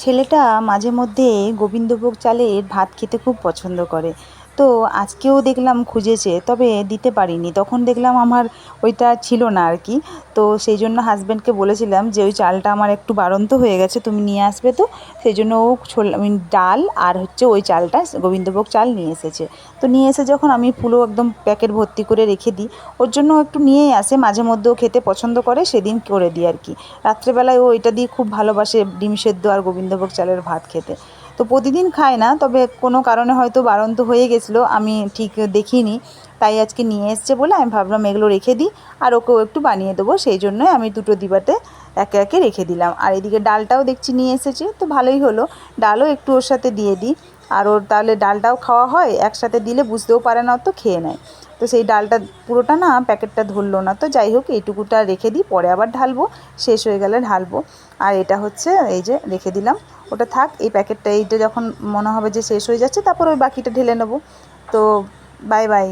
ছেলেটা মাঝে মধ্যে গোবিন্দভোগ চালের ভাত খেতে খুব পছন্দ করে। তো আজকেও দেখলাম খুঁজেছে, তবে দিতে পারিনি। তখন দেখলাম আমার ওইটা ছিল না আর কি। তো সেই জন্য হাজব্যান্ডকে বলেছিলাম যে, ওই চালটা আমার একটু বাড়ন্ত হয়ে গেছে, তুমি নিয়ে আসবে তো। সেই জন্য ও ছোলা ডাল আর হচ্ছে ওই চালটা, গোবিন্দভোগ চাল নিয়ে এসেছে। তো নিয়ে এসে যখন আমি পুরো একদম প্যাকেট ভর্তি করে রেখে দিই, ওর জন্য একটু নিয়েই আসে, মাঝে মধ্যে ও খেতে পছন্দ করে, সেদিন করে দিই আর কি। রাত্রেবেলায় ও এটা দিয়ে খুব ভালোবাসে, ডিম সেদ্ধ আর গোবিন্দভোগ চালের ভাত খেতে। তো প্রতিদিন খায় না, তবে কোনো কারণে হয়তো বারন্ত হয়ে গেছিল, আমি ঠিক দেখিনি। তাই আজকে নিয়ে এসছে বলে আমি ভাবলাম এগুলো রেখে দিই, আর ওকেও একটু বানিয়ে দেবো, সেই জন্যই আমি দুটো দিবাতে একে একে রেখে দিলাম। আর এদিকে ডালটাও দেখছি নিয়ে এসেছে, তো ভালোই হলো। ডালও একটু ওর সাথে দিয়ে দিই, আর ওর তাহলে ডালটাও খাওয়া হয়, একসাথে দিলে বুঝতেও পারে না তো খেয়ে নেয়। তো সেই ডালটা পুরোটা না প্যাকেটটা ধরলো না, তো যাই হোক এইটুকুটা রেখে দিই, পরে আবার ঢালবো, শেষ হয়ে গেলে ঢালবো। আর এটা হচ্ছে, এই যে রেখে দিলাম। ওটা থাক, এই প্যাকেটটা এইটা যখন মনে হবে যে শেষ হয়ে যাচ্ছে, তারপর ওই বাকিটা ঢেলে নেব। তো বাই বাই